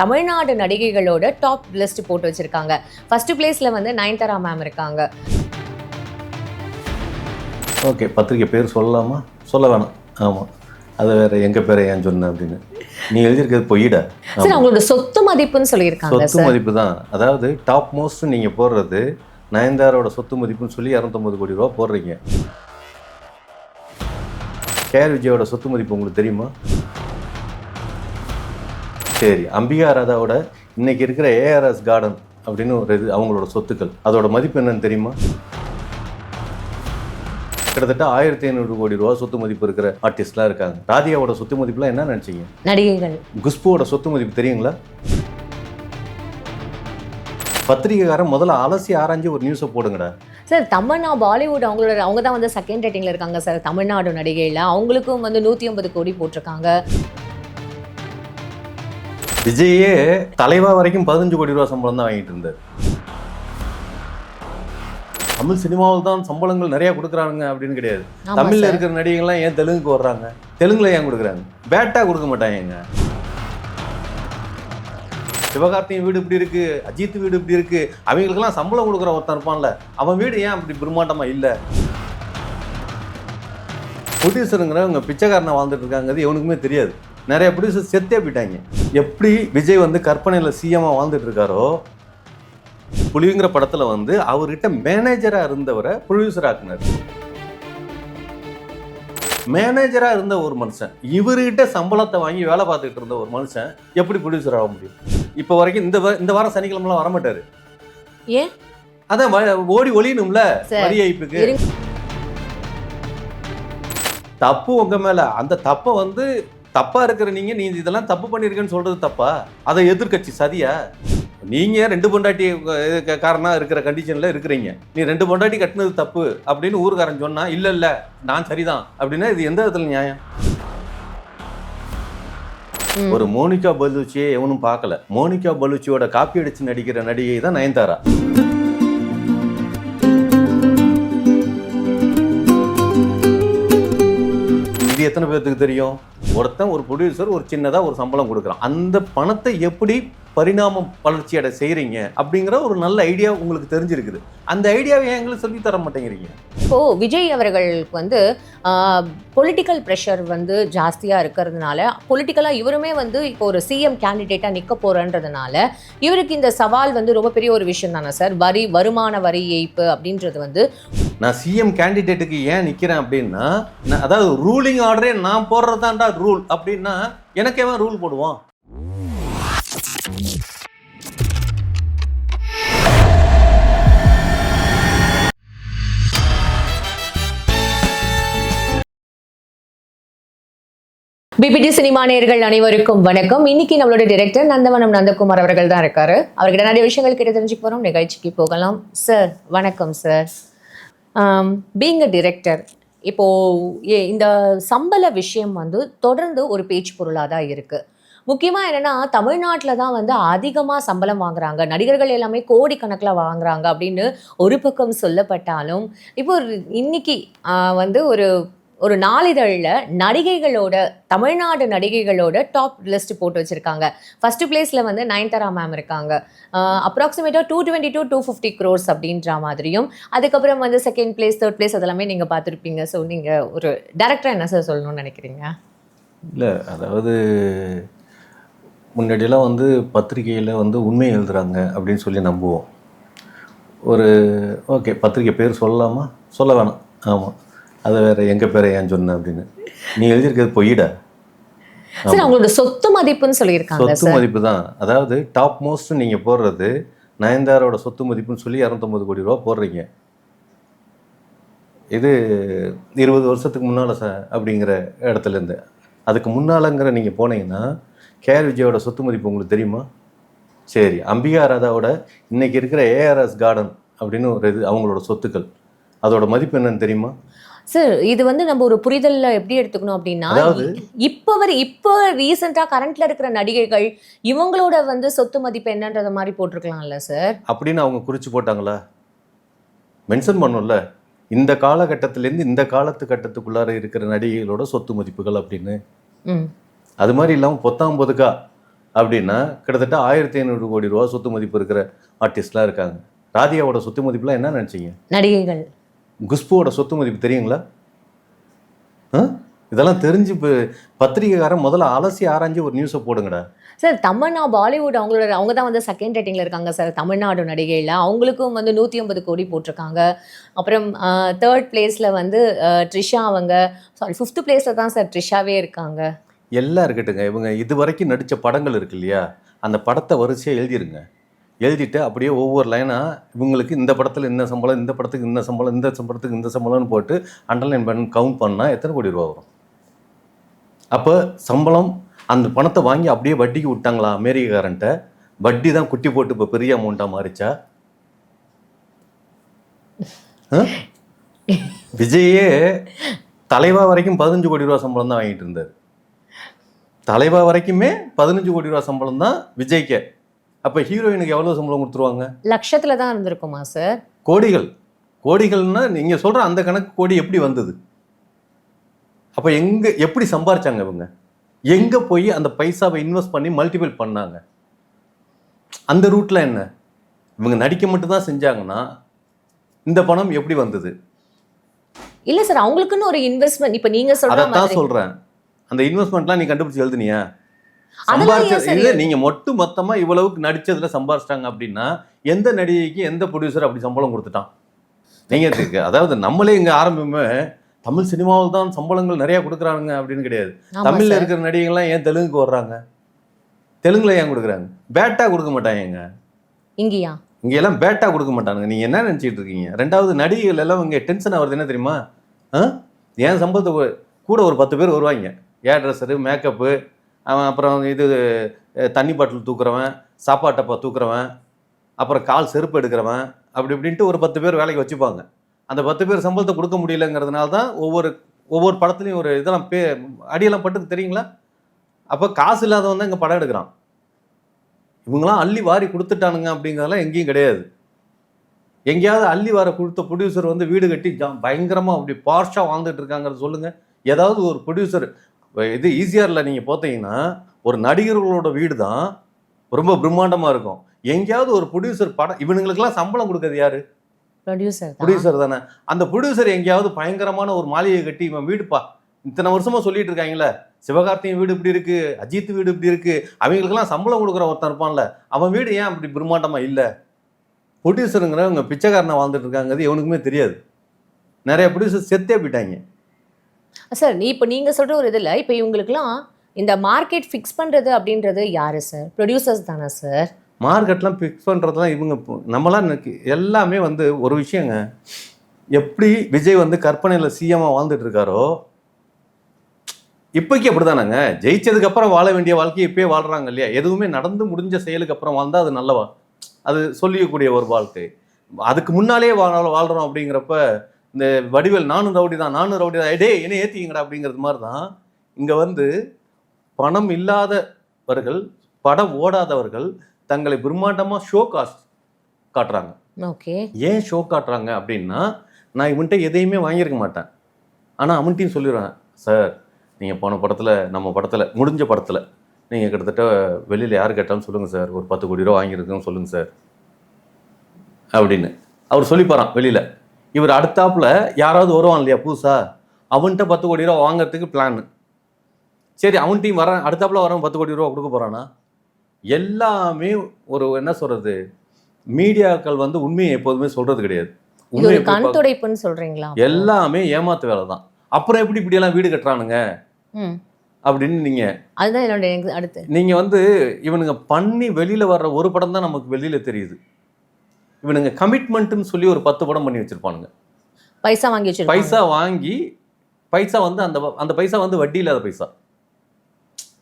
தமிழ்நாடு நடிகைகளோட top list போட்டு வச்சிருக்காங்க. ஃபர்ஸ்ட் பிளேஸ்ல வந்து நயன்தாரா மேம் இருக்காங்க. ஓகே பத்திரிக்கை பேர் சொல்லலாமா? சொல்ல வேணாம். ஆமாம் அது வேற எங்கள் பேரை ஏன் சொன்ன அப்படின்னு. நீ எழுதியிருக்கிறது பொய்டா? சார் அவங்களோட சொத்து மதிப்புன்னு சொல்லியிருக்காங்க சொத்து மதிப்பு தான். அதாவது டாப் மோஸ்ட் நீங்கள் போடுறது நயன்தாரோட சொத்து மதிப்புன்னு சொல்லி இரநூத்தொம்பது கோடி ரூபா போடுறீங்க. கேஆர் விஜயோட சொத்து மதிப்பு உங்களுக்கு தெரியுமா? சரி அம்பிகா ராதாவோட இன்னைக்கு இருக்கிற ஏஆர்எஸ் கார்டன் அப்படின்னு ஒரு இது அவங்களோட சொத்துக்கள். அதோட மதிப்பு என்னன்னு தெரியுமா? கிட்டத்தட்ட ஆயிரத்தி ஐநூறு கோடி ரூபா சொத்து மதிப்பு இருக்கிற ஆர்டிஸ்ட்லாம் இருக்காங்க. ராதியாவோட சொத்து மதிப்புலாம் என்ன நினச்சிங்க? நடிகைகள். குஷ்புவோட சொத்து மதிப்பு தெரியுங்களா? பத்திரிகைக்காரன் முதல்ல அலசி ஆராய்ஞ்சு ஒரு நியூஸை போடுங்கடா. சார் தமன்னா பாலிவுட் அவங்களோட அவங்க தான் வந்து செகண்ட் ரேட்டிங்ல இருக்காங்க சார். தமிழ்நாடு நடிகையில அவங்களுக்கும் வந்து நூத்தி ஐம்பது கோடி போட்டிருக்காங்க. விஜயே தலைவா வரைக்கும் பதினஞ்சு கோடி ரூபா சம்பளம் தான் வாங்கிட்டு இருந்தார். தமிழ் சினிமாவில் தான் சம்பளங்கள் நிறைய கொடுக்குறாங்க அப்படின்னு கிடையாது. தமிழ்ல. இருக்கிற நடிகைகள்லாம் ஏன் தெலுங்குக்கு வர்றாங்க? தெலுங்குல ஏன் கொடுக்குறாங்க? பேட்டா கொடுக்க மாட்டாங்க. சிவகார்த்தியின் வீடு இப்படி இருக்கு அஜித் வீடு இப்படி இருக்கு. அவங்களுக்கெல்லாம் சம்பளம் கொடுக்குற ஒருத்தன் இருப்பான்ல. அவன் வீடு ஏன் அப்படி பிரம்மாண்டமா இல்ல? ப்ரொடியூசருங்கிறவங்க பிச்சைக்காரனை வாழ்ந்துட்டு இருக்காங்கிறது எவனுக்குமே தெரியாது. நிறைய ப்ரொடியூசர் செத்தே போயிட்டாங்க. எப்படி விஜய் வந்து கற்பனையில் சிஎம்மாக வாழ்ந்துட்டு இருக்காரோ புலிங்கிற படத்துல வந்து அவர்கிட்ட மேனேஜரா இருந்தவரை ப்ரொடியூசர் ஆக்குனார். மேனேஜரா இருந்த ஒரு மனுஷன் இவர்கிட்ட சம்பளத்தை வாங்கி வேலை பார்த்துக்கிட்டு இருந்த ஒரு மனுஷன் எப்படி ப்ரொடியூசர் ஆக முடியும்? இப்போ வரைக்கும் இந்த இந்த வாரம் சனிக்கிழமெல்லாம் வரமாட்டாரு ஏன்? அதான் ஓடி ஒளியணும்ல வரி. தப்பு உங்க மேல. அந்த தப்பை வந்து தப்பா இருக்கிற நீங்க நீ இதெல்லாம் தப்பு பண்ணிருக்கேன்னு சொல்றது தப்பா? அதை எதிர்க்கட்சி சதியா? நீங்க ரெண்டு பொண்டாட்டி காரணம் இருக்கிற கண்டிஷன்ல இருக்கிறீங்க. நீ ரெண்டு பொண்டாட்டி கட்டினது தப்பு அப்படின்னு ஊருக்காரன் சொன்னா இல்ல இல்ல நான் சரிதான். அப்படின்னா இது எந்த விதத்துல நியாயம். ஒரு மோனிகா பலூச்சியை எவனும் பார்க்கல. மோனிகா பலூச்சியோட காப்பி அடிச்சு நடிக்கிற நடிகை தான் நயன்தாரா? இது எத்தனை பேர்த்துக்கு தெரியும்? ஒருத்தன் ஒரு ப்ரொடியூசர் ஒரு சின்னதா ஒரு சம்பளம் கொடுக்குறான். அந்த பணத்தை எப்படி பரிணாமம் வளர்ச்சி அடை செய்றீங்க அப்படிங்கிற ஒரு நல்ல ஐடியா உங்களுக்கு தெரிஞ்சிருக்குது. அந்த ஐடியாவை ஏன் எங்களுக்கு சொல்லி தர மாட்டேங்கிறீங்க? இப்போ விஜய் அவர்களுக்கு வந்து பொலிட்டிக்கல் ப்ரெஷர் வந்து ஜாஸ்தியா இருக்கிறதுனால பொலிட்டிக்கலா இவருமே வந்து இப்போ ஒரு சிஎம் கேண்டிடேட்டா நிக்க போறன்றதுனால இவருக்கு இந்த சவால் வந்து ரொம்ப பெரிய ஒரு விஷயம் தானே சார்? வரி வருமான வரி ஏய்ப்பு அப்படின்றது வந்து நான் சிஎம் கேண்டிடேட்டுக்கு ஏன் நிக்கிறேன் அப்படின்னா நான் அதாவது ரூலிங் ஆர்டரே நான் போடுறதாண்டா ரூல் அப்படின்னா எனக்கு எவன் ரூல் போடுவான். பிபிடி சினிமா நேர்கள் அனைவருக்கும் வணக்கம். இன்னைக்கு நம்மளோட டைரக்டர் நந்தவனம் நந்தகுமார் அவர்கள் தான் இருக்காரு. அவர்கிட்ட நிறைய விஷயங்கள் கிட்ட தெரிஞ்சுக்க போறோம் நிகழ்ச்சிக்கு போகலாம். சார் வணக்கம் சார் பீங் அ டிரெக்டர் இப்போ ஏ- இந்த சம்பள விஷயம் வந்து தொடர்ந்து ஒரு பேச்சு பொருளாக தான் இருக்கு. முக்கியமாக என்னன்னா தமிழ்நாட்டில் தான் வந்து அதிகமாக சம்பளம் வாங்குறாங்க. நடிகர்கள் எல்லாமே கோடிக்கணக்கில் வாங்குறாங்க அப்படின்னு ஒரு பக்கம் சொல்லப்பட்டாலும் இப்போ ஒரு இன்னைக்கு வந்து ஒரு ஒரு நாளிதழில் நடிகைகளோட தமிழ்நாடு நடிகைகளோட டாப் லிஸ்ட் போட்டு வச்சுருக்காங்க. ஃபஸ்ட்டு பிளேஸில் வந்து நயன்தாரா மேம் இருக்காங்க. அப்ராக்சிமேட்டாக two twenty two two fifty crores அப்படின்ற மாதிரியும் அதுக்கப்புறம் வந்து செகண்ட் பிளேஸ் தேர்ட் பிளேஸ் அதெல்லாமே நீங்கள் பார்த்துருப்பீங்க. ஸோ நீங்கள் ஒரு டேரக்டர் என்ன சார் சொல்லணும்னு நினைக்கிறீங்க? இல்லை அதாவது முன்னாடியெல்லாம் வந்து பத்திரிகையில் வந்து உண்மை எழுதுறாங்க அப்படின்னு சொல்லி நம்புவோம். ஒரு ஓகே பத்திரிக்கை பேர் சொல்லலாமா? சொல்ல வேணாம். ஆமாம் அது வேற எங்கள் பேரை ஏன் சொன்ன அப்படின்னு. நீ எழுதியிருக்கிறது பொய்டா? சார் அவங்களோட சொத்து மதிப்புன்னு சொல்லியிருக்காங்க சொத்து மதிப்பு தான். அதாவது டாப் மோஸ்ட் நீங்கள் போடுறது நயன்தாரோட சொத்து மதிப்புன்னு சொல்லி இரநூத்தொம்பது கோடி ரூபா போடுறீங்க. இது இருபது வருஷத்துக்கு முன்னால் ச அப்படிங்கிற இடத்துல இருந்து அதுக்கு முன்னாலங்கிற நீங்கள் போனீங்கன்னா கேஆர் விஜயோட சொத்து மதிப்பு உங்களுக்கு தெரியுமா? சரி அம்பிகா ராதாவோட இன்னைக்கு இருக்கிற ஏஆர்எஸ் கார்டன் அப்படின்னு ஒரு இது அவங்களோட சொத்துக்கள். அதோட மதிப்பு என்னன்னு தெரியுமா? சார் இது வந்து நம்ம ஒரு புரிதல்ல எப்படி எடுத்துக்கணும் அப்படின்னா இப்போ வரை இப்போ ரீசெண்டா கரண்ட்ல இருக்கிற நடிகைகள் இவங்களோட வந்து சொத்து மதிப்பு என்னன்றத மாதிரி போட்டிருக்கலாம்ல சார் அப்படின்னு அவங்க குறிச்சு போட்டாங்களா? மென்ஷன் பண்ணும்ல. இந்த காலகட்டத்திலேருந்து இந்த காலத்து கட்டத்துக்குள்ளார இருக்கிற நடிகைகளோட சொத்து மதிப்புகள் அப்படின்னு. அது மாதிரி இல்லாமல் பொத்தாம் பொதுக்கா அப்படின்னா கிட்டத்தட்ட ஆயிரத்தி ஐநூறு கோடி ரூபா சொத்து மதிப்பு இருக்கிற ஆர்டிஸ்ட்லாம் இருக்காங்க. ராதிகாவோட சொத்து மதிப்புலாம் என்ன நினச்சிங்க? நடிகைகள். குஷ்புவோட சொத்து மதிப்பு தெரியுங்களா? ஆ? இதெல்லாம் தெரிஞ்சு இப்போ பத்திரிகைக்காரன் முதல்ல அலசி ஆராய்ஞ்சு ஒரு நியூஸை போடுங்கடா. சார் தமன்னா பாலிவுட் அவங்களோட அவங்க தான் வந்து செகண்ட் ரேட்டிங்ல இருக்காங்க சார் தமிழ்நாடு நடிகையில். அவங்களுக்கும் வந்து நூற்றி ஐம்பது கோடி போட்டிருக்காங்க. அப்புறம் தேர்ட் பிளேஸில் வந்து ட்ரிஷா அவங்க. சாரி ஃபிஃப்த் பிளேஸில் தான் சார் ட்ரிஷாவே இருக்காங்க. எல்லாம் இருக்கட்டுங்க இவங்க இது வரைக்கும் நடித்த படங்கள் இருக்கு இல்லையா? அந்த படத்தை வரிசையாக எழுதிருங்க. எழுதிட்டு அப்படியே ஒவ்வொரு லைனாக இவங்களுக்கு இந்த படத்தில் இந்த சம்பளம் இந்த படத்துக்கு இந்த சம்பளம் இந்த சம்பளத்துக்கு இந்த சம்பளம்னு போட்டு அண்டர்லைன் பண்ண கவுண்ட் பண்ணால் எத்தனை கோடி ரூபா வரும்? அப்போ சம்பளம் அந்த பணத்தை வாங்கி அப்படியே வட்டிக்கு விட்டாங்களா அமெரிக்காரன்ட்ட? வட்டி தான் குட்டி போட்டு இப்போ பெரிய அமௌண்ட்டாக மாறிச்சா? விஜயே தலைவா வரைக்கும் பதினஞ்சு கோடி ரூபா சம்பளம் தான் வாங்கிட்டு இருந்தார். தலைவா வரைக்குமே பதினஞ்சு கோடி ரூபா சம்பளம் தான் விஜய்க்கு. அப்போ ஹீரோயினுக்கு எவ்வளோ சம்பளம் கொடுத்துருவாங்க? லட்சத்தில் தான் இருந்திருக்குமா சார் கோடிகள். கோடிகள்னா நீங்கள் சொல்கிற அந்த கணக்கு கோடி எப்படி வந்தது? அப்போ எங்கே எப்படி சம்பாரிச்சாங்க இவங்க? எங்கே போய் அந்த பைசாவை இன்வெஸ்ட் பண்ணி மல்டிபிள் பண்ணாங்க? அந்த ரூட்டில் என்ன? இவங்க நடிக்க மட்டும்தான் செஞ்சாங்கன்னா இந்த பணம் எப்படி வந்தது? இல்லை சார் அவங்களுக்குன்னு ஒரு இன்வெஸ்ட்மெண்ட் இப்போ நீங்கள் சொல்கிற மாதிரி. சொல்கிறேன் அந்த இன்வெஸ்ட்மெண்ட்லாம் நீ கண்டுபிடிச்சு எழுதுனியா? அதெல்லாம் ஏன் சம்பாரிச்ச சரி? இல்ல நீங்க மொட்டு மொத்தமா இவ்வளவுக்கு நடிச்சதுல சம்பாரிச்சிட்டாங்க அப்படின்னா எந்த நடிகைக்கு எந்த ப்ரொடியூசர் அப்படி சம்பளம் கொடுத்துட்டான்? நீங்க அதாவது நம்மளே இங்க ஆரம்பமே தமிழ் சினிமாவில் தான் சம்பளங்கள் நிறைய கொடுக்குறானுங்க அப்படின்னு கிடையாது. தமிழ்ல. இருக்கிற நடிகைகள்லாம் ஏன் தெலுங்குக்கு வர்றாங்க? தெலுங்குல ஏன் கொடுக்குறாங்க? பேட்டா கொடுக்க மாட்டாங்க இங்கேயா? இங்க எல்லாம் பேட்டா கொடுக்க மாட்டானுங்க. நீங்க என்ன நினைச்சிட்டு இருக்கீங்க? ரெண்டாவது நடிகைகள் எல்லாம் இங்க டென்ஷன் ஆகுறது என்ன தெரியுமா? என் சம்பளத்தை கூட ஒரு பத்து பேர் வருவாங்க. ஏர் ட்ரெஸ்ஸரு மேக்கப்பு அவன் அப்புறம் இது தண்ணி பாட்டில் தூக்குறவன் சாப்பாட்டப்பா தூக்குறவன் அப்புறம் கால் செருப்பு எடுக்கிறவன் அப்படி இப்படின்ட்டு ஒரு பத்து பேர் வேலைக்கு வச்சுப்பாங்க. அந்த பத்து பேர் சம்பளத்தை கொடுக்க முடியலங்கிறதுனால தான் ஒவ்வொரு ஒவ்வொரு படத்துலையும் ஒரு இதெல்லாம் பே அடியெல்லாம் பட்டு தெரியுங்களா? அப்போ காசு இல்லாதவன் தான் இங்கே படம் எடுக்கிறான். இவங்களாம் அள்ளி வாரி கொடுத்துட்டானுங்க அப்படிங்கிறதெல்லாம் எங்கேயும் கிடையாது. எங்கேயாவது அள்ளி வார கொடுத்த ப்ரொடியூசர் வந்து வீடு கட்டி ஜா பயங்கரமாக அப்படி பார்ஷாக வாழ்ந்துட்டு இருக்காங்கிறத சொல்லுங்கள் ஏதாவது ஒரு ப்ரொடியூசர் இது ஈஸியாரில் நீங்கள் பார்த்தீங்கன்னா ஒரு நடிகர்களோட வீடு தான் ரொம்ப பிரம்மாண்டமாக இருக்கும். எங்கேயாவது ஒரு ப்ரொடியூசர் படம் இவனுங்களுக்கெல்லாம் சம்பளம் கொடுக்கறது யாரு? ப்ரொடியூசர் ப்ரொடியூசர் தானே. அந்த ப்ரொடியூசர் எங்கேயாவது பயங்கரமான ஒரு மாளிகை கட்டி இவன் வீடுப்பா இத்தனை வருஷமா சொல்லிட்டு இருக்காங்களே சிவகார்த்தியின் வீடு இப்படி இருக்கு அஜித் வீடு இப்படி இருக்கு அவங்களுக்கெல்லாம் சம்பளம் கொடுக்குற ஒருத்தன் இருப்பான்ல அவன் வீடு ஏன் அப்படி பிரம்மாண்டமா இல்லை? ப்ரொடியூசருங்கிறவங்க பிச்சைக்காரனை வாழ்ந்துட்டு இருக்காங்கிறது எவனுக்குமே தெரியாது. நிறைய ப்ரொடியூசர் செத்தே போயிட்டாங்க. சார் நீ இப்போ நீங்கள் சொல்கிற ஒரு இதில் இப்போ இவங்களுக்குலாம் இந்த மார்க்கெட் ஃபிக்ஸ் பண்ணுறது அப்படின்றது யார் சார்? ப்ரொடியூசர்ஸ் தானே சார்? மார்க்கெட்லாம் ஃபிக்ஸ் பண்ணுறதுலாம் இவங்க நம்மளாம் எல்லாமே வந்து ஒரு விஷயங்க. எப்படி விஜய் வந்து கற்பனையில் சிஎம்மாக வாழ்ந்துட்டு இருக்காரோ இப்போக்கி அப்படிதானங்க. ஜெயிச்சதுக்கு அப்புறம் வாழ வேண்டிய வாழ்க்கையை இப்பயே வாழ்றாங்க இல்லையா? எதுவுமே நடந்து முடிஞ்ச செயலுக்கு அப்புறம் வாழ்ந்தால் அது நல்லவா? அது சொல்லிக்கக்கூடிய ஒரு வாழ்க்கை. அதுக்கு முன்னாலே வாழ வாழ்கிறோம் அப்படிங்கிறப்ப இந்த வடிவேல் நானும் ரவுடி தான் நானும் ரவுடி தான். டே என்ன ஏற்றிங்கடா அப்படிங்கிறது மாதிரி தான் இங்கே வந்து பணம் இல்லாதவர்கள் படம் ஓடாதவர்கள் தங்களை பிரம்மாண்டமாக ஷோ காஸ்ட் காட்டுறாங்க. ஓகே. ஏன் ஷோ காட்டுறாங்க அப்படின்னா நான் இவன்கிட்ட எதையுமே வாங்கியிருக்க மாட்டேன். ஆனால் அவன்கிட்டையும் சொல்லிடுவேன் சார் நீங்கள் போன படத்தில் நம்ம படத்தில் முடிஞ்ச படத்தில் நீங்கள் கிட்டத்தட்ட வெளியில் யார் கேட்டாலும் சொல்லுங்கள் சார். ஒரு பத்து கோடி ரூபா வாங்கியிருக்கோம் சொல்லுங்கள் சார். அப்படின்னு. அவர் சொல்லிப்பாரான் வெளியில். இவர் அடுத்தாப்புல யாராவது வருவான் இல்லையா புதுசா? அவன்கிட்ட பத்து கோடி ரூபா வாங்குறதுக்கு பிளான் சரி அவன்கிட்டையும் வரான் அடுத்தாப்புல வரவன் பத்து கோடி ரூபா கொடுக்க போகிறானா எல்லாமே ஒரு என்ன சொல்கிறது மீடியாக்கள் வந்து உண்மையை எப்போதுமே சொல்கிறது கிடையாது. இது உண்மையை ஒரு போய் கண் பார்க்க- துடைப்புன்னு சொல்றீங்களா எல்லாமே ஏமாத்து வேலை தான் அப்புறம் எப்படி இப்படியெல்லாம் வீடு கட்டுறானுங்க? அப்படின்னு நீங்க அதுதான் என்னோட அடுத்து. நீங்க வந்து இவனுங்க பண்ணி வெளியில வர்ற ஒரு படம் தான் நமக்கு வெளியில தெரியுது. இவனுங்க கமிட்மெண்ட்னு சொல்லி ஒரு பத்து படம் பண்ணி வச்சிருப்பானுங்க. பைசா வாங்கி வச்சிருப்பாங்க. பைசா வாங்கி பைசா வந்து அந்த அந்த பைசா வந்து வட்டி இல்லாத பைசா.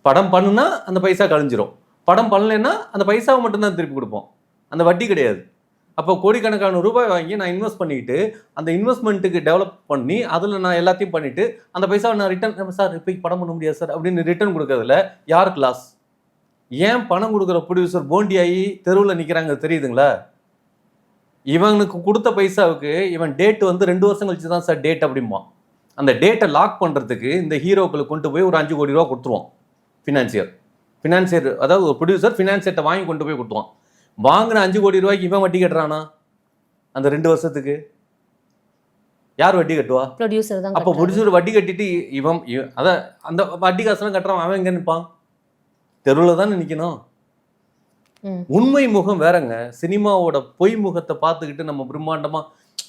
படம் பண்ணுனா அந்த பைசா கழிஞ்சிரும். படம் பண்ணலைன்னா அந்த பைசாவை மட்டும்தான் திருப்பி கொடுப்போம். அந்த வட்டி கிடையாது. அப்போ கோடிக்கணக்கான ரூபாய் வாங்கி நான் இன்வெஸ்ட் பண்ணிட்டு அந்த இன்வெஸ்ட்மெண்ட்டுக்கு டெவலப் பண்ணி அதில் நான் எல்லாத்தையும் பண்ணிட்டு அந்த பைசாவை நான் ரிட்டர்ன் சார் இப்போ படம் பண்ண முடியாது சார் அப்படின்னு ரிட்டர்ன் கொடுக்கறதுல யாருக்கு லாஸ் ஏன் பணம் கொடுக்குற ப்ரொடியூசர் போண்டி ஆகி தெருவில் நிற்கிறாங்க தெரியுதுங்களா? இவனுக்கு கொடுத்த பைசாவுக்கு இவன் டேட் வந்து ரெண்டு வருஷம் கழிச்சு தான் சார் டேட் அப்படிம்பான். அந்த டேட்டை லாக் பண்ணுறதுக்கு இந்த ஹீரோக்களுக்கு கொண்டு போய் ஒரு அஞ்சு கோடி ரூபா கொடுத்துருவான். ஃபினான்சியர் ஃபினான்சியர் அதாவது ஒரு ப்ரொடியூசர் ஃபினான்சியர்ட்ட வாங்கி கொண்டு போய் கொடுத்துவான் வாங்கின அஞ்சு கோடி ரூபாய்க்கு இவன் வட்டி கட்டுறானா? அந்த ரெண்டு வருஷத்துக்கு. யார் வட்டி கட்டுவா? ப்ரொடியூசர் தான் அப்போ. ப்ரொடியூசர் வட்டி கட்டிட்டு இவன் அதான் அந்த வட்டி காசுலாம் கட்டுறான் அவன் எங்க நிற்பான் தெருவில் தானே நிற்கணும். உண்மை முகம் வேறங்க. சினிமாவோட பொய் முகத்தை பார்த்துக்கிட்டு நம்ம பிரம்மாண்டமா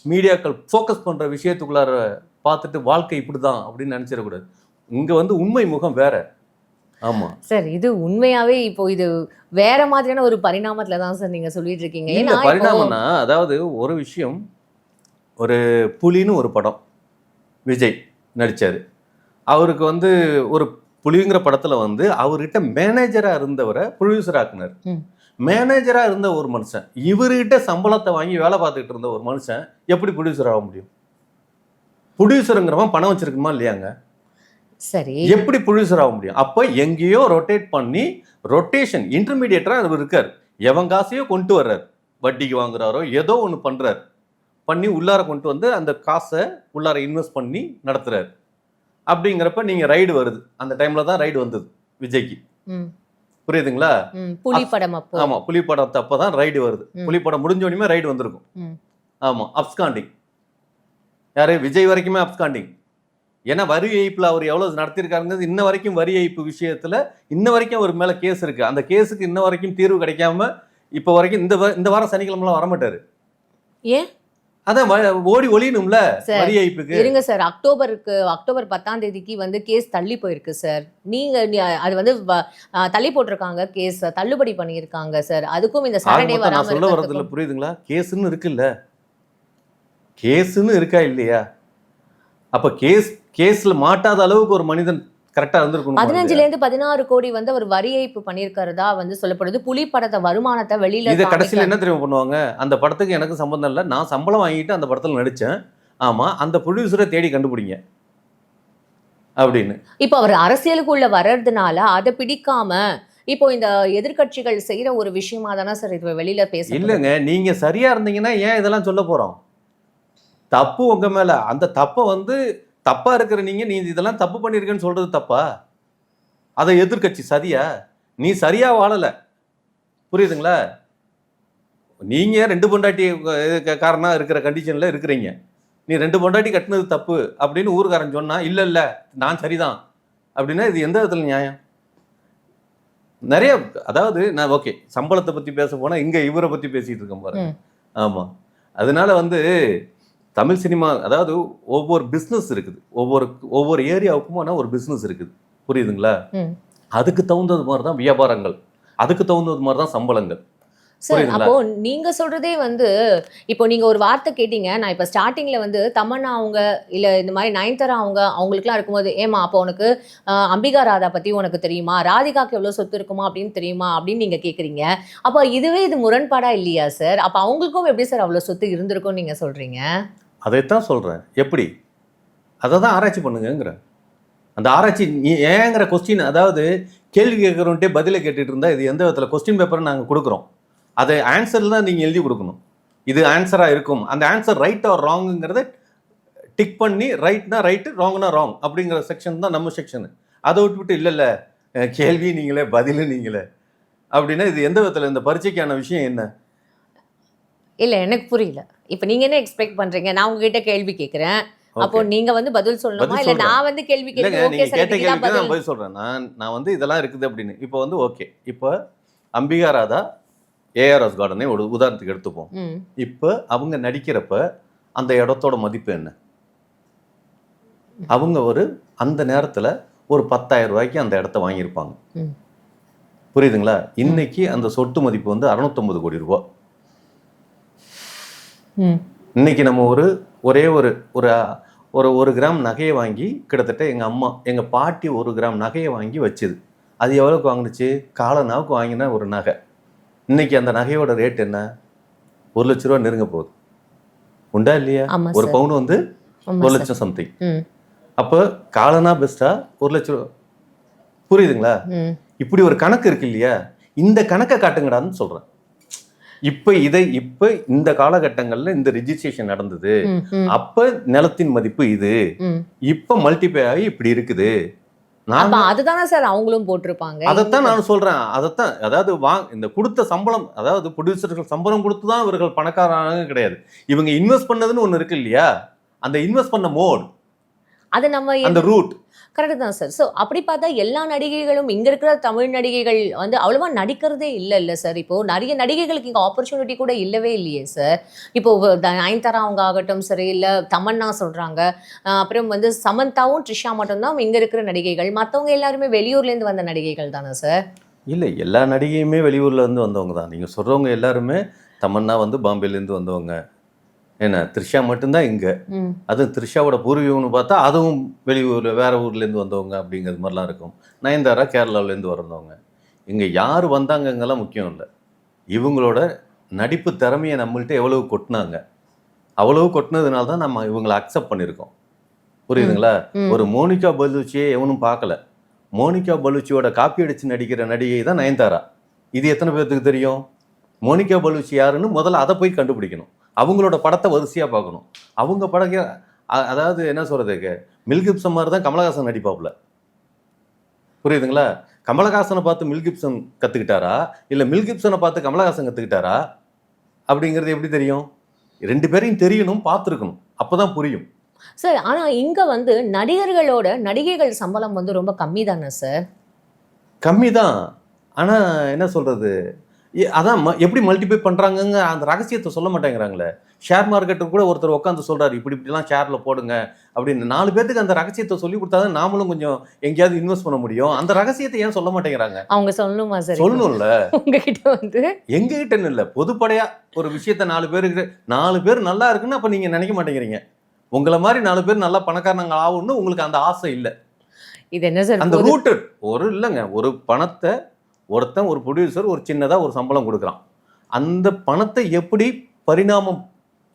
மீடியாக்கள் ஃபோக்கஸ் பண்ற விஷயத்துக்குள்ளார பார்த்துட்டு வாழ்க்கை இப்படிதான் அப்படின்னு நினைச்சிடக்கூடாது. இங்க வந்து உண்மை முகம் வேற. ஆமா. சார் இது உண்மையாவே இப்போ இது வேற மாதிரியான ஒரு பரிணாமத்துல தான் சார் நீங்க சொல்லிட்டு இருக்கீங்க. இந்த ஏன்னா பரிணாமம்னா அதாவது ஒரு விஷயம் ஒரு புலின்னு ஒரு படம். விஜய் நடிச்சாரு. அவருக்கு வந்து ஒரு புலிங்கிற படத்துல வந்து அவர்கிட்ட மேனேஜரா இருந்தவரை ப்ரொடியூசர் ஆக்குனார். ம். மேனேஜரா இருந்த ஒரு மனுஷன் இவர்கிட்ட சம்பளத்தை வாங்கி வேலை பார்த்துக்கிட்டு இருந்த ஒரு மனுஷன் எப்படி ப்ரொடியூசர் ஆக முடியும்? ப்ரொடியூசருங்கிறவன் பணம் வச்சிருக்குமா இல்லையாங்க? சரி. எப்படி ப்ரொடியூசர் ஆக முடியும்? அப்போ எங்கேயோ ரொட்டேட் பண்ணி ரொட்டேஷன் இன்டர்மீடியேட்டரா அவர் இருக்கார். எவன் காசையோ கொண்டு வர்றார். வட்டிக்கு வாங்குறாரோ ஏதோ ஒன்று பண்றார். பண்ணி உள்ளார கொண்டு வந்து அந்த காசை உள்ளார இன்வெஸ்ட் பண்ணி நடத்துறாரு. அப்படிங்கிறப்ப நீங்க ரைடு வருது. அந்த டைம்ல தான் ரைடு வந்தது விஜய்க்கு. புரியுதுங்களா? புலி படம் அப்போ. ஆமா புலி படம் அப்பதான் ரைடு வருது. ம். புலி படம் முடிஞ்ச உடனே ரைடு வந்திருக்கும். ஆமா அப்ஸ்காண்டிங் யாரு? விஜய் வரைக்குமே அப்ஸ்காண்டிங் ஏன்னா வரி ஏய்ப்புல அவர் எவ்வளவு நடத்தியிருக்காருங்கிறது இன்ன வரைக்கும் வரி ஏய்ப்பு விஷயத்துல இன்ன வரைக்கும் அவர் மேல கேஸ் இருக்கு. அந்த கேஸுக்கு இன்ன வரைக்கும் தீர்வு கிடைக்காம இப்ப வரைக்கும் இந்த இந்த வாரம் சனிக்கிழமைலாம் வரமாட்டாரு. ஏன்? அதான் ஓடி ஒளியணும்ல சார், வரி ஏய்ப்புக்கு இருங்க சார் அக்டோபருக்கு அக்டோபர் பத்தாம் தேதிக்கு வந்து கேஸ் தள்ளி போயிருக்கு சார் நீங்க அது வந்து தள்ளி போட்டிருக்காங்க கேஸ் தள்ளுபடி பண்ணியிருக்காங்க சார் அதுக்கும் இந்த சாட்டர்டே நான் சொல்ல வரதுல இருக்கிறதுக்கும். புரியுதுங்களா? கேஸ்ன்னு இருக்குல்ல. கேஸ்ன்னு இருக்கா இல்லையா? அப்ப கேஸ் கேஸ்ல மாட்டாத அளவுக்கு ஒரு மனிதன் கரெக்டா இருந்திருக்கணும் பதினஞ்சுல இருந்து பதினாறு கோடி வந்து அவர் வரி ஏய்ப்பு பண்ணியிருக்கிறதா வந்து சொல்லப்படுது. புலி படத்தை வருமானத்தை வெளியில இதை கடைசியில் என்ன தெரியுமா பண்ணுவாங்க? அந்த படத்துக்கு எனக்கு சம்பந்தம் இல்லை. நான் சம்பளம் வாங்கிட்டு அந்த படத்தில் நடித்தேன் ஆமாம் அந்த ப்ரொடியூசரை தேடி கண்டுபிடிங்க. அப்படின்னு. இப்போ அவர் அரசியலுக்குள்ள வர்றதுனால அதை பிடிக்காம இப்போ இந்த எதிர்க்கட்சிகள் செய்யற ஒரு விஷயமா தானே சார் இது வெளியில பேச இல்லைங்க நீங்கள் சரியாக இருந்தீங்கன்னா ஏன் இதெல்லாம் சொல்ல போகிறோம் தப்பு உங்கள் மேலே. அந்த தப்பை வந்து தப்பாக இருக்கிற நீங்கள் நீ இதெல்லாம் தப்பு பண்ணியிருக்கேன்னு சொல்கிறது தப்பா? அதை எதிர்க்கட்சி சதியா நீ சரியாக வாழலை. புரியுதுங்களா? நீங்கள் ரெண்டு பொண்டாட்டி காரணம் இருக்கிற கண்டிஷனில் இருக்கிறீங்க. நீ ரெண்டு பொண்டாட்டி கட்டினது தப்பு அப்படின்னு ஊருக்காரன் சொன்னா இல்லை இல்லை நான் சரிதான். அப்படின்னா இது எந்த விதத்தில் நியாயம்? நிறைய அதாவது நான் ஓகே சம்பளத்தை பற்றி பேச போனால் இங்கே இவரை பற்றி பேசிகிட்டு இருக்கேன் பாருங்க. ம். ஆமாம் அதனால வந்து தமிழ் சினிமா அதாவது ஒவ்வொரு பிஸ்னஸ் இருக்குது. ஒவ்வொரு ஒவ்வொரு ஏரியாவுக்குமான ஒரு பிஸ்னஸ் இருக்குது. புரியுதுங்களா. அதுக்கு தகுந்தது மாதிரி தான் வியாபாரங்கள். அதுக்கு தகுந்தது மாதிரி தான் சம்பளங்கள். சார்? அப்போ நீங்க சொல்றதே வந்து இப்போ நீங்க ஒரு வார்த்தை கேட்டீங்க நான் இப்ப ஸ்டார்டிங்ல வந்து தமன்னா அவங்க இல்ல இந்த மாதிரி நயன்தாரா அவங்க அவங்களுக்குலாம் இருக்கும்போது ஏமா அப்போ உனக்கு அம்பிகா ராதா பத்தி உனக்கு தெரியுமா? ராதிகாக்கு எவ்வளவு சொத்து இருக்குமா? அப்படின்னு தெரியுமா? அப்படின்னு நீங்க கேக்குறீங்க. அப்போ இதுவே இது முரண்பாடா இல்லையா சார்? அப்ப அவங்களுக்கும் எப்படி சார் அவ்வளவு சொத்து இருந்திருக்கும்னு நீங்க சொல்றீங்க? அதைத்தான் சொல்கிறேன் எப்படி? அதை தான் ஆராய்ச்சி பண்ணுங்கங்கிறேன் அந்த ஆராய்ச்சி ஏங்கிற கொஸ்டின் அதாவது கேள்வி கேட்குறோன்ட்டே பதிலை கேட்டுட்டு இருந்தால் இது எந்த விதத்தில்? கொஸ்டின் பேப்பரை நாங்கள் கொடுக்குறோம். அதை ஆன்சர் தான் நீங்கள் எழுதி கொடுக்கணும். இது ஆன்சராக இருக்கும். அந்த ஆன்சர் ரைட் ஆர் ராங்குங்கிறத டிக் பண்ணி ரைட்னா ரைட்டு ராங்னா ராங் அப்படிங்கிற செக்ஷன் தான் நம்ம செக்ஷனு அதை விட்டுவிட்டு இல்லை இல்லை கேள்வி நீங்களே பதிலு நீங்களே. அப்படின்னா இது எந்த விதத்தில் இந்த பரீட்சைக்கான விஷயம் என்ன? இல்ல எனக்கு புரியல. இப்ப நீங்க என்ன எக்ஸ்பெக்ட் பண்றீங்க? நான் உங்ககிட்ட கேள்வி கேக்குறேன். அப்போ. நீங்க வந்து பதில் சொல்லணுமா? இல்ல. நான் வந்து கேள்வி ஓகே நீங்க கேட்ட கேள்விக்கு நான் பதில். பதில் சொல்றேன். நான் நான் வந்து இதெல்லாம் இருக்குது அப்படின்னு. இப்போ வந்து ஓகே இப்போ அம்பிகா ராதா ஏஆர்எஸ் கார்டனே ஒரு உதாரணத்துக்கு எடுத்துப்போம். இப்போ அவங்க நடிக்கிறப்ப அந்த இடத்தோட மதிப்பு என்ன? அவங்க ஒரு அந்த நேரத்துல ஒரு பத்தாயிரம் ரூபாய்க்கு அந்த இடத்த வாங்கியிருப்பாங்க. புரியுதுங்களா? இன்னைக்கு அந்த சொட்டு மதிப்பு வந்து அறுநூத்தொம்பது கோடி ரூபாய் ம். இன்னைக்கு நம்ம ஒரு ஒரே ஒரு ஒரு ஒரு ஒரு கிராம் நகையை வாங்கி கிட்டத்தட்ட எங்கள் அம்மா எங்கள் பாட்டி ஒரு கிராம் நகையை வாங்கி வச்சுது. அது எவ்வளோக்கு வாங்குனுச்சு? காலனாவுக்கு வாங்கின ஒரு நகை. இன்னைக்கு அந்த நகையோட ரேட் என்ன? ஒரு லட்ச ரூபா நெருங்க போகுது. உண்டா இல்லையா? ஒரு பவுன் வந்து ஒரு லட்சம் சம்திங் அப்போ காலனா பெஸ்ட்டா ஒரு லட்ச ரூபா. புரியுதுங்களா? இப்படி ஒரு கணக்கு இருக்கு இல்லையா? இந்த கணக்கை காட்டுங்கடான்னு சொல்றேன். இப்போ இதை இப்போ இந்த காலகட்டங்கள்ல இந்த ரிஜிஸ்ட்ரேஷன் நடந்தது. அப்ப நிலத்தின் மதிப்பு இது. இப்ப மல்டிப்ளை ஆகி இப்படி இருக்குது. அப்ப அதுதானே சார் அவங்களும் போட்டிருப்பாங்க. அதைத்தான் நான் சொல்றேன். அதைத்தான் அதாவது வா இந்த கொடுத்த சம்பளம் அதாவது ப்ரொடியூசர்கள் சம்பளம் கொடுத்து தான் இவர்கள் பணக்காரங்க கிடையாது. இவங்க இன்வெஸ்ட் பண்ணதுன்னு ஒண்ணு இருக்கு இல்லையா? அந்த இன்வெஸ்ட் பண்ண மோட் அது நம்ம அந்த ரூட் கரெக்டு தான் சார் ஸோ அப்படி பார்த்தா எல்லா நடிகைகளும் இங்கே இருக்கிற தமிழ் நடிகைகள் வந்து அவ்வளோவா நடிக்கிறதே இல்லை இல்லை சார் இப்போது நிறைய நடிகைகளுக்கு இங்கே ஆப்பர்ச்சுனிட்டி கூட இல்லவே இல்லையே சார் இப்போது நயன்தாரா அவங்க ஆகட்டும் சரி இல்லை தமன்னா சொல்கிறாங்க அப்புறம் வந்து சமந்தாவும் ட்ரிஷா மட்டும்தான் இங்கே இருக்கிற நடிகைகள். மற்றவங்க எல்லாருமே வெளியூர்லேருந்து வந்த நடிகைகள் தானே சார் இல்லை எல்லா நடிகையுமே வெளியூர்லேருந்து வந்தவங்க தான். நீங்கள் சொல்கிறவங்க எல்லாருமே தமன்னா வந்து பாம்பேலேருந்து வந்தவங்க. என்ன த்ரிஷா மட்டும்தான் இங்க. அதுவும் த்ரிஷாவோட பூர்வீகம்னு பார்த்தா அதுவும் வெளியூர்ல வேற ஊர்ல இருந்து வந்தவங்க அப்படிங்கிறது மாதிரிலாம் இருக்கும். நயன்தாரா கேரளாவுல இருந்து வந்தவங்க. இங்க யார் வந்தாங்கங்கெல்லாம் முக்கியம் இல்லை. இவங்களோட நடிப்பு திறமையை நம்மள்ட்ட எவ்வளவு கொட்டினாங்க. அவ்வளவு கொட்டினதுனால தான் நம்ம இவங்களை அக்செப்ட் பண்ணியிருக்கோம். புரியுதுங்களா. ஒரு மோனிகா பலூச்சியை எவனும் பார்க்கல. மோனிகா பலூச்சியோட காப்பி அடிச்சு நடிக்கிற நடிகை தான் நயன்தாரா. இது எத்தனை பேர்த்துக்கு தெரியும்? மோனிகா பலூச்சி யாருன்னு முதல்ல அதை போய் கண்டுபிடிக்கணும். அவங்களோட படத்தை வரிசையா பார்க்கணும். அவங்க படக்க அதாவது என்ன சொல்றதுக்கு மில்கிப்சன் மாதிரி தான் கமலஹாசன் நடிப்பாப்புல. புரியுதுங்களா? கமலஹாசனை பார்த்து மில்கிப்சன் கத்துக்கிட்டாரா? இல்ல மில்கிப்சனை பார்த்து கமலஹாசன் கத்துக்கிட்டாரா? அப்படிங்கிறது எப்படி தெரியும்? ரெண்டு பேரையும் தெரியணும் பார்த்துருக்கணும். அப்பதான் புரியும். சார் ஆனா இங்க வந்து நடிகர்களோட நடிகைகள் சம்பளம் வந்து ரொம்ப கம்மி தானே சார்? கம்மி தான் ஆனால் என்ன சொல்கிறது அதான் எப்படி மல்டிப்ளை பண்ணுறாங்கங்க அந்த ரகசியத்தை சொல்ல மாட்டேங்கிறாங்களே. ஷேர் மார்க்கெட்டுக்கு கூட ஒருத்தர் உட்காந்து சொல்கிறாரு இப்படி இப்படிலாம் ஷேரில் போடுங்க அப்படின்னு. நாலு பேர்த்துக்கு அந்த ரகசியத்தை சொல்லி கொடுத்தா தான் நாமளும் கொஞ்சம் எங்கேயாவது இன்வெஸ்ட் பண்ண முடியும். அந்த ரகசியத்தை ஏன் சொல்ல மாட்டேங்கிறாங்க? அவங்க சொல்லணுமா சார் சொல்லணும்ல. உங்ககிட்ட வந்து. எங்ககிட்டன்னு இல்லை. பொதுப்படையா ஒரு விஷயத்த நாலு பேருக்கு நாலு பேர் நல்லா இருக்குன்னு அப்போ நீங்கள் நினைக்க மாட்டேங்கிறீங்க. உங்களை மாதிரி நாலு பேர் நல்லா பணக்காரங்க ஆகணும்னு உங்களுக்கு அந்த ஆசை இல்லை. இது என்ன சார் அந்த ரூட்டு ஒரு இல்லைங்க ஒரு பணத்தை ஒருத்தன் ஒரு ப்ரொடியூசர் ஒரு சின்னதாக ஒரு சம்பளம் கொடுக்குறான். அந்த பணத்தை எப்படி பரிணாமம்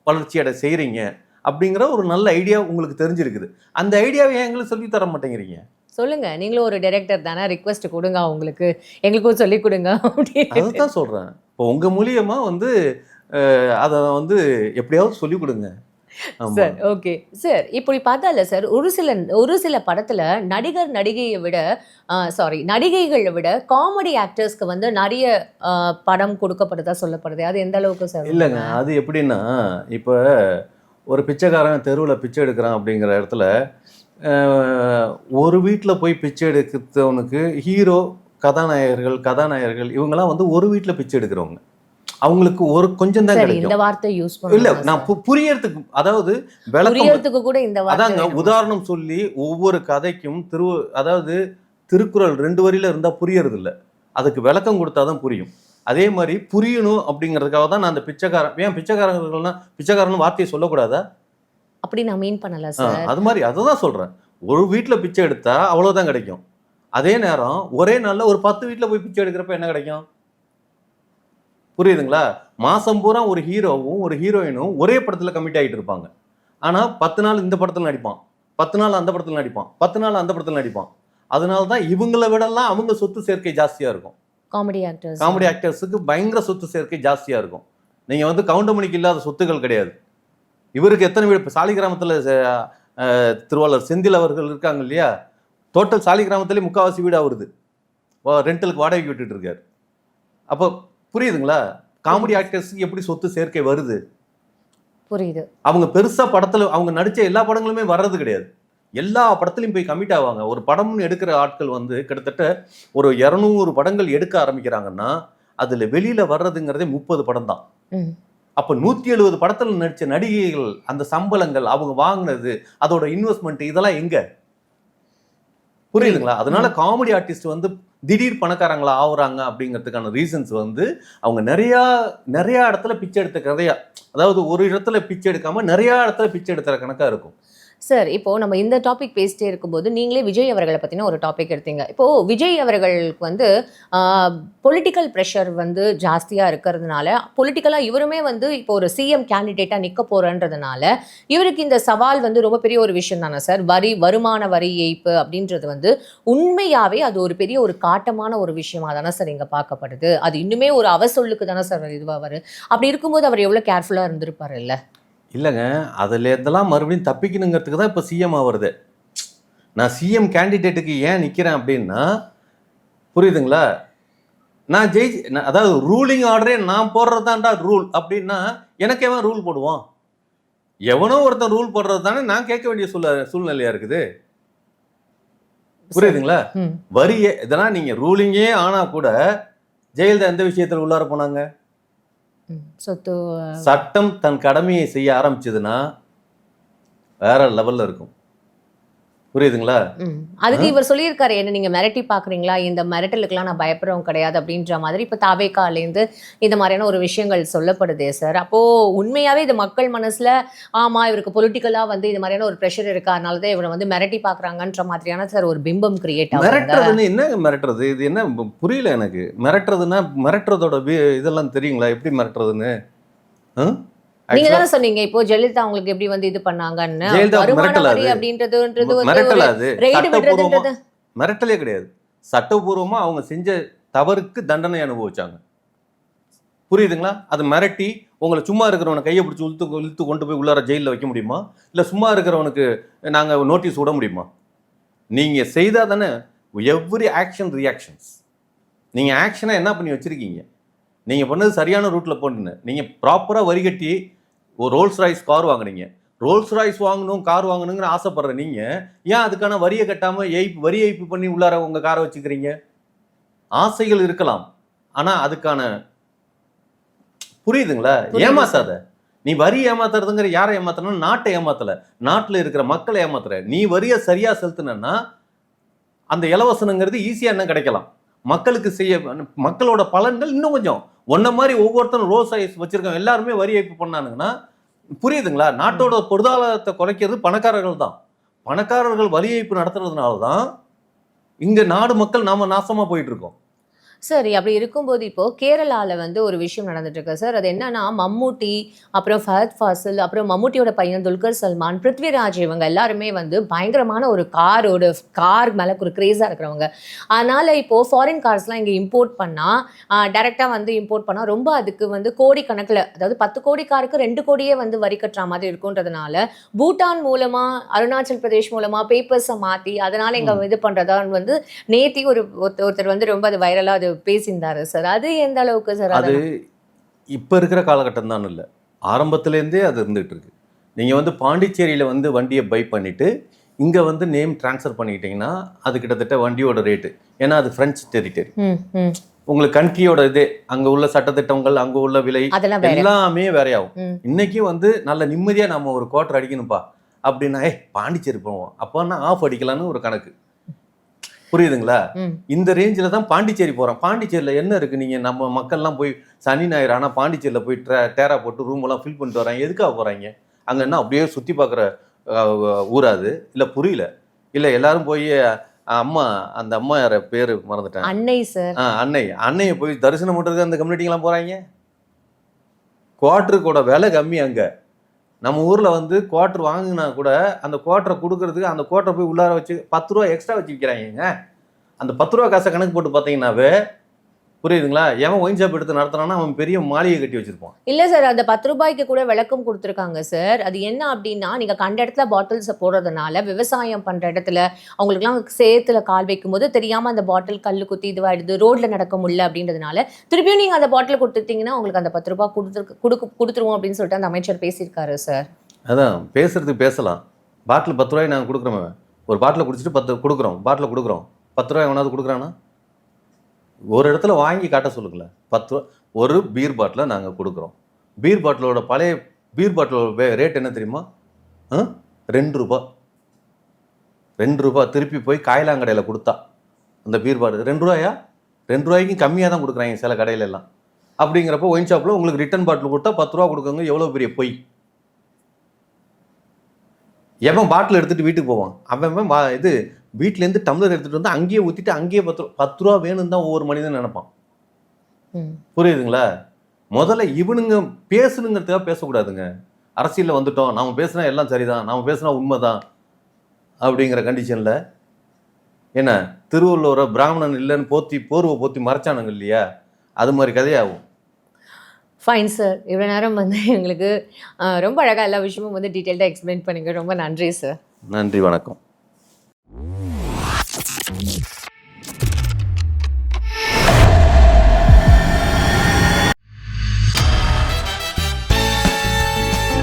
வளர்ச்சி அடை செய்கிறீங்க அப்படிங்கிற ஒரு நல்ல ஐடியா உங்களுக்கு தெரிஞ்சிருக்குது. அந்த ஐடியாவை ஏன் எங்களுக்கு சொல்லி தர மாட்டேங்கிறீங்க? சொல்லுங்க. நீங்களும் ஒரு டைரக்டர் தானே ரிக்வெஸ்ட் கொடுங்க அவங்களுக்கு. எங்களுக்கும் சொல்லி கொடுங்க அதுதான் சொல்கிறேன் இப்போ உங்கள் மூலியமா வந்து அதை வந்து எப்படியாவது சொல்லி கொடுங்க. Sir okay. சார் இப்படி பார்த்தால சார் ஒரு சில ஒரு சில படத்துல நடிகர் நடிகையை விட சாரி நடிகைகளை விட காமெடி ஆக்டர்ஸ்க்கு வந்து நிறைய படம் கொடுக்கப்படுதா சொல்லப்படுது? அது எந்த அளவுக்கு சார் இல்லைங்க அது எப்படின்னா இப்போ ஒரு பிச்சைக்காரன் தெருவில் பிச்சை எடுக்கிறான் அப்படிங்கிற இடத்துல ஒரு வீட்டில் போய் பிச்சை எடுக்கிறவனுக்கு ஹீரோ கதாநாயகர்கள் கதாநாயகர்கள் இவங்கெல்லாம் வந்து ஒரு வீட்டில் பிச்சை எடுக்கிறவங்க. அவங்களுக்கு ஒரு கொஞ்சம் தான் கிடைக்கும். இந்த வார்த்தை யூஸ் இல்ல பண்ணுங்க நான் புரியறதுக்கு அதாவது விளக்கம் புரியறதுக்கு கூட இந்த வார்த்தை அதாங்க? உதாரணம் சொல்லி ஒவ்வொரு கதைக்கும் திரு அதாவது திருக்குறள் ரெண்டு வரியில இருந்தா புரியறது இல்ல அதுக்கு விளக்கம் கொடுத்தாதான் புரியும். அதே மாதிரி புரியணும் அப்படிங்கிறதுக்காக தான் நான் அந்த பிச்சைக்காரன் ஏன் பிச்சைக்காரர்கள்னா பிச்சைக்காரன் வார்த்தையை சொல்லக்கூடாதா? அப்படி நான் மீன் பண்ணல சார் அது மாதிரி அதை தான் சொல்றேன். ஒரு வீட்டில் பிச்சை எடுத்தா அவ்வளவுதான் கிடைக்கும். அதே நேரம் ஒரே நாள்ல ஒரு பத்து வீட்டில் போய் பிச்சை எடுக்கிறப்ப என்ன கிடைக்கும்? புரியுதுங்களா? மாசம் பூரா ஒரு ஹீரோவும் ஒரு ஹீரோயினும் ஒரே படத்துல கமிட் ஆகிட்டு இருப்பாங்க. ஆனா பத்து நாள் இந்த படத்துல நடிப்பான். பத்து நாள் அந்த படத்துல நடிப்பான். பத்து நாள் அந்த படத்துல நடிப்பான். அதனால தான் இவங்களை விடலாம் அவங்க சொத்து சேர்க்கை ஜாஸ்தியா இருக்கும். காமெடி ஆக்டர்ஸ் காமெடி ஆக்டர்ஸுக்கு பயங்கர சொத்து சேர்க்கை ஜாஸ்தியா இருக்கும். நீங்க வந்து கவுண்டமணிக்கு இல்லாத சொத்துக்கள் கிடையாது. இவருக்கு எத்தனை வீடு? இப்போ சாலி கிராமத்தில் திருவாளர் செந்தில் அவர்கள் இருக்காங்க இல்லையா? டோட்டல் சாலி கிராமத்திலே முக்காவாசி வீடு அவருது. ரெண்டலுக்கு வாடகைக்கு விட்டுட்டு இருக்காரு. அப்போ புரியுதுங்களா? காமெடி ஆக்டர்ஸுக்கு எப்படி சொத்து சேர்க்கை வருது? புரியுது. அவங்க பெருசா படத்துல அவங்க நடிச்ச எல்லா படங்களுமே வர்றது கிடையாது. எல்லா படத்துலையும் போய் கமிட் ஆவாங்க. ஒரு படம்னு எடுக்கிற ஆட்கள் வந்து கிட்டத்தட்ட ஒரு இரநூறு படங்கள் எடுக்க ஆரம்பிக்கிறாங்கன்னா அதுல வெளியில வர்றதுங்கிறதே முப்பது படம் தான். அப்ப நூத்தி எழுபது படத்துல நடிச்ச நடிகைகள் அந்த சம்பளங்கள் அவங்க வாங்கினது அதோட இன்வெஸ்ட்மெண்ட் இதெல்லாம் எங்க? புரியுதுங்களா? அதனால காமெடி ஆர்டிஸ்ட் வந்து திடீர் பணக்காரங்களா ஆகுறாங்க அப்படிங்கிறதுக்கான ரீசன்ஸ் வந்து அவங்க நிறைய நிறைய இடத்துல பிச்சை எடுத்த கதையா அதாவது ஒரு இடத்துல பிச்சை எடுக்காம நிறைய இடத்துல பிச்சை எடுக்கிற கணக்கா இருக்கும். சார் இப்போது நம்ம இந்த டாபிக் பேசிட்டே இருக்கும்போது நீங்களே விஜய் அவர்களை பற்றின ஒரு டாபிக் எடுத்தீங்க. இப்போது விஜய் அவர்களுக்கு வந்து பொலிட்டிக்கல் ப்ரெஷர் வந்து ஜாஸ்தியாக இருக்கிறதுனால பொலிட்டிக்கலாக இவருமே வந்து இப்போ ஒரு சிஎம் கேண்டிடேட்டாக நிற்க போகிறன்றதுனால இவருக்கு இந்த சவால் வந்து ரொம்ப பெரிய ஒரு விஷயம் தானே சார்? வரி வருமான வரி ஏய்ப்பு அப்படின்றது வந்து உண்மையாகவே அது ஒரு பெரிய ஒரு காட்டமான ஒரு விஷயமா தானே சார் இங்கே பார்க்கப்படுது. அது இன்னுமே ஒரு அவசொல்லுக்கு தானே சார் இதுவாக வரும் அப்படி இருக்கும்போது அவர் எவ்வளோ கேர்ஃபுல்லாக இருந்திருப்பார் இல்லை? இல்லைங்க அதுல இதெல்லாம் மறுபடியும் தப்பிக்கணுங்கிறதுக்கு தான் இப்போ சிஎம் ஆகுறது நான் சிஎம் கேண்டிடேட்டுக்கு ஏன் நிற்கிறேன் அப்படின்னா புரியுதுங்களா? நான் நான் அதாவது ரூலிங் ஆர்டரே நான் போடுறது தான்டா ரூல் அப்படின்னா எனக்கு எவன் ரூல் போடுவான்? எவனோ ஒருத்தன் ரூல் போடுறது தானே நான் கேட்க வேண்டிய சூழ சூழ்நிலையா இருக்குது? புரியுதுங்களா. வரியே இதெல்லாம் நீங்க ரூலிங்கே ஆனா கூட ஜெயலலிதா எந்த விஷயத்துல உள்ளார போனாங்க. சொத்து uh, சட்டம் தன் கடமையை செய்ய ஆரம்பிச்சதுன்னா வேற லெவல்ல இருக்கும். புரியுதுங்களா. அதுக்கு இவர் சொல்லியிருக்காரு என்ன நீங்க மிரட்டி பாக்குறீங்களா இந்த மிரட்டலுக்குலாம் நான் பயப்படுறவங்க கிடையாது அப்படின்ற மாதிரி. இப்ப தாவேக்காலேருந்து இந்த மாதிரியான ஒரு விஷயங்கள் சொல்லப்படுதே சார். அப்போ உண்மையாவே இது மக்கள் மனசுல ஆமா இவருக்கு பொலிட்டிக்கலா வந்து இந்த மாதிரியான ஒரு ப்ரெஷர் இருக்கு. அதனால தான் இவரை வந்து மிரட்டி பாக்குறாங்கன்ற மாதிரியான சார் ஒரு பிம்பம் கிரியேட் ஆகுது மிரட்டுறதுன்னு என்ன மிரட்டுறது? இது என்ன புரியல எனக்கு. மிரட்டுறதுன்னா மிரட்டுறதோட இதெல்லாம் தெரியுங்களா? எப்படி மிரட்டுறதுன்னு? நீங்க தானே சொன்னீங்க இப்போ ஜெயலலிதா அவங்களுக்கு எப்படி வந்து இது பண்ணாங்கன்னு? வருமான மிரட்டல வரி. அப்படின்றதுன்றது வந்து மிரட்டல கிடையாது. சட்டப்பூர்வமா அவங்க செஞ்ச தவறுக்கு தண்டனை அனுபவிச்சாங்க. புரியுதுங்களா? அது மிரட்டி உங்களை சும்மா இருக்கிறவனை கையை பிடிச்சி இழுத்து இழுத்து கொண்டு போய் உள்ளார ஜெயிலில் வைக்க முடியுமா? இல்லை சும்மா இருக்கிறவனுக்கு நாங்கள் நோட்டீஸ் விட முடியுமா? நீங்கள் செய்தால் தானே எவ்ரி ஆக்ஷன் ரியாக்ஷன்ஸ் நீங்கள் ஆக்ஷனை என்ன பண்ணி வச்சுருக்கீங்க? நீங்கள் பண்ணது சரியான ரூட்டில் போட்டுன்னு நீங்கள் ப்ராப்பராக வரி கட்டி ஒரு ரோல்ஸ் ராய்ஸ் கார் வாங்குனீங்க. ரோல்ஸ் ராய்ஸ் வாங்கணும் கார் வாங்கணுங்கிற ஆசைப்படுற நீங்கள் ஏன் அதுக்கான வரியை கட்டாமல் எய்ப் வரி ஏய்ப்பு பண்ணி உள்ளார உங்கள் காரை வச்சுக்கிறீங்க? ஆசைகள் இருக்கலாம். ஆனால் அதுக்கான புரியுதுங்களா? புரியுது ஏமாத்தாத. நீ வரி ஏமாத்துறதுங்கிற யாரை ஏமாத்தணும் நாட்டை ஏமாத்தல. நாட்டில் இருக்கிற மக்களை ஏமாத்துற. நீ வரியை சரியா செலுத்தினா அந்த இலவசனங்கிறது ஈஸியா என்ன கிடைக்கலாம். மக்களுக்கு செய்ய மக்களோட பலன்கள் இன்னும் கொஞ்சம். ஒன்ன மாதிரி ஒவ்வொருத்தரும் ரோஸ் ஐஸ் வச்சிருக்கோம் எல்லாருமே வரி ஏய்ப்பு பண்ணானுங்கன்னா புரியுதுங்களா? நாட்டோட பொருளாதாரத்தை குறைக்கிறது பணக்காரர்கள் தான். பணக்காரர்கள் வரி ஏய்ப்பு நடத்துறதுனால தான் இங்க நாடு மக்கள் நாம நாசமா போயிட்டு இருக்கோம். சரி அப்படி இருக்கும்போது இப்போ கேரளால வந்து ஒரு விஷயம் நடந்துட்டு இருக்கு சார். அது என்னன்னா மம்மூட்டி அப்புறம் ஃபஹத் ஃபாசில் அப்புறம் மம்மூட்டியோட பையன் துல்கர் சல்மான் பிருத்விராஜ் இவங்க எல்லாருமே வந்து பயங்கரமான ஒரு காரோட கார் மேல ஒரு கிரேஸா இருக்கிறவங்க. அதனால இப்போ ஃபாரின் கார்ஸ்லாம் இங்க இம்போர்ட் பண்ணா டைரக்டா வந்து இம்போர்ட் பண்ணா ரொம்ப அதுக்கு வந்து கோடி கணக்குல அதாவது பத்து கோடி காருக்கு ரெண்டு கோடியே வந்து வரி கட்டுற மாதிரி இருக்குன்றதுனால பூட்டான் மூலமா அருணாச்சல் பிரதேஷ் மூலமா பேப்பர்ஸை மாத்தி அதனால இங்க இது பண்றதா வந்து நேத்தி ஒரு ஒருத்த- ஒருத்தர் வந்து ரொம்ப அது வைரலா அது பேசியிருந்தாரு சார். அது எந்த அளவுக்கு சார் அது இப்போ இருக்கிற காலகட்டம் தான் இல்லை. ஆரம்பத்துலேருந்தே அது இருந்துகிட்டு இருக்கு நீங்கள் வந்து பாண்டிச்சேரியில் வந்து வண்டியை பை பண்ணிவிட்டு இங்கே வந்து நேம் ட்ரான்ஸ்ஃபர் பண்ணிக்கிட்டீங்கன்னா அது கிட்டத்தட்ட வண்டியோட ரேட்டு. ஏன்னா அது ஃப்ரெஞ்ச் டெரிட்டரி. உங்களுக்கு கண்ட்ரியோட இது அங்கே உள்ள சட்டத்திட்டங்கள் அங்கே உள்ள விலை எல்லாமே வேறையாகும். ம். இன்னைக்கு வந்து நல்ல நிம்மதியாக நம்ம ஒரு குவார்டர் அடிக்கணும்ப்பா அப்படின்னா ஏ பாண்டிச்சேரி போவோம். அப்போன்னா ஆஃப் அடிக்கலான்னு ஒரு கணக்கு. புரியுதுங்களா. இந்த ரேஞ்சில் தான் பாண்டிச்சேரி போகிறோம் பாண்டிச்சேரியில் என்ன இருக்குது நீங்கள் நம்ம மக்கள்லாம் போய் சனி ஞாயிறு ஆனால் பாண்டிச்சேரியில் போய் ட்ரே போட்டு ரூம் எல்லாம் ஃபில் பண்ணிட்டு வராங்க. எதுக்காக போகிறாங்க அங்கே என்ன அப்படியே சுற்றி பார்க்குற ஊராது இல்லை புரியல. இல்லை எல்லாரும் போய் அம்மா அந்த அம்மா யார பேர் மறந்துட்டேன். அன்னை சார் அன்னை. அன்னையை போய் தரிசனம் பண்ணுறதுக்கு அந்த கம்யூனிட்டிங்கெலாம் போகிறாங்க குவார்ட்டருக்கோட விலை கம்மி அங்கே. நம்ம ஊரில் வந்து குவார்ட்டர் வாங்கினா கூட அந்த குவார்ட்டரை கொடுக்கறதுக்கு அந்த குவார்ட்டரை போய் உள்ளார வச்சு பத்து ரூபா எக்ஸ்ட்ரா வச்சு விற்கிறாங்க அந்த பத்து ரூபா காசை கணக்கு போட்டு பார்த்தீங்கன்னாவே புரியுதுங்களா? எவன் ஒயின் ஷாப் எடுத்து நடத்துறான்னா அவன் பெரிய மாளிகை கட்டி வச்சிருப்பான். இல்ல சார் அந்த பத்து ரூபாய்க்கு கூட விளக்கம் கொடுத்துருக்காங்க சார் அது என்ன அப்படின்னா நீங்க கண்ட இடத்துல பாட்டில்ஸை போடுறதுனால விவசாயம் பண்ற இடத்துல அவங்களுக்குலாம் சேத்துல கால் வைக்கும் போது தெரியாம அந்த பாட்டில் கல்லு குத்தி இதுவாயிடுது ரோட்ல நடக்க முடியல அப்படின்றதுனால திருப்பியும் நீங்க அந்த பாட்டில் கொடுத்துட்டீங்கன்னா உங்களுக்கு அந்த பத்து ரூபாய் கொடுத்து கொடுக்க கொடுத்துருவோம் அப்படின்னு சொல்லிட்டு அந்த அமைச்சர் பேசியிருக்காரு சார் அதான் பேசுறதுக்கு பேசலாம். பாட்டில் பத்து ரூபாய் நாங்கள் கொடுக்குறோமே ஒரு பாட்டில் குடிச்சிட்டு பத்து கொடுக்குறோம். பாட்டில் கொடுக்குறோம். பத்து ரூபாய் எவனாவது கொடுக்குறானா? ஒரு இடத்துல வாங்கி காட்ட சொல்லுங்களேன். பத்து ஒரு பீர் பாட்டிலை நாங்கள் கொடுக்குறோம். பீர் பாட்டிலோட பழைய பீர் பாட்டிலோட ரேட் என்ன தெரியுமா? ரெண்டு ரூபா. ரெண்டு ரூபா திருப்பி போய் காயலாங்கடையில் கொடுத்தா. அந்த பீர் பாட்டில் ரெண்டு ரூபாயா? ரெண்டு ரூபாய்க்கும் கம்மியாக தான் கொடுக்குறாங்க சில கடையில எல்லாம். அப்படிங்கிறப்போ ஒயின் ஷாப்பில் உங்களுக்கு ரிட்டன் பாட்டில் கொடுத்தா பத்து ரூபா கொடுக்குங்க எவ்வளோ பெரிய பொய்? எவன் பாட்டில் எடுத்துகிட்டு வீட்டுக்கு போவான்? அவன் இது வீட்டிலேருந்து டம்ளர் எடுத்துட்டு வந்து அங்கேயே ஊற்றிட்டு அங்கேயே பத்து பத்து ரூபா வேணும்னு தான் ஒவ்வொரு மனிதன் நினைப்பான். புரியுதுங்களா? முதல்ல இவனுங்க பேசணுங்கிறதுக்காக பேசக்கூடாதுங்க. அரசியலில் வந்துட்டோம் நாம பேசுனா எல்லாம் சரிதான் நாம பேசுனா உண்மைதான் அப்படிங்கிற கண்டிஷனில் என்ன திருவள்ளுவரை பிராமணன் இல்லைன்னு போத்தி போர்வை போத்தி மறைச்சானுங்க இல்லையா? அது மாதிரி கதையாகும் ஃபைன் சார் இவ்வளோ நேரம் வந்து எங்களுக்கு ரொம்ப அழகாக எல்லா விஷயமும் வந்து டீட்டெயில்டாக எக்ஸ்பிளைன் பண்ணீங்க. ரொம்ப நன்றி சார் நன்றி வணக்கம். சார்